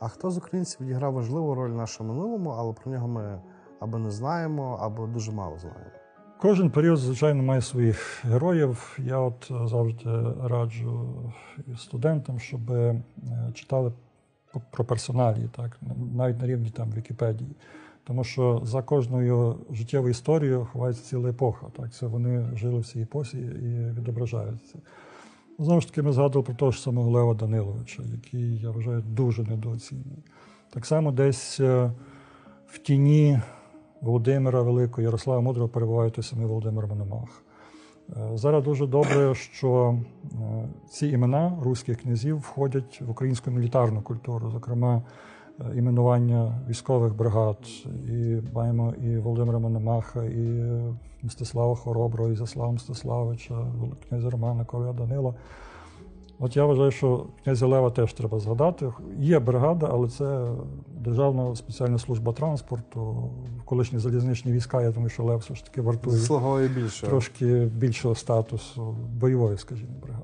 А хто з українців відіграв важливу роль в нашому минулому, але про нього ми або не знаємо, або дуже мало знаємо. Кожен період, звичайно, має своїх героїв. Я от завжди раджу студентам, щоб е, читали про персоналії, так, навіть на рівні там Вікіпедії. Тому що за кожною життєвою історією ховається ціла епоха. Так, це вони жили в цій епосі і відображаються. Знову ж таки, ми згадували про того ж самого Лева Даниловича, який, я вважаю, дуже недооцінений. Так само десь е, в тіні Володимира Великого, Ярослава Мудрого перебуває той самий Володимир Мономах. Е, Зараз дуже добре, що е, ці імена руських князів входять в українську мілітарну культуру, зокрема, іменування військових бригад. І маємо і Володимира Мономаха, і е, Мстислава Хороброго, і Заслава Мстиславича, князя Романа Коваля Данила. От я вважаю, що князя Лева теж треба згадати. Є бригада, але це Державна спеціальна служба транспорту, колишні залізничні війська. Я думаю, що Лев все ж таки вартує більше. трошки більшого статусу бойової, скажімо, бригади.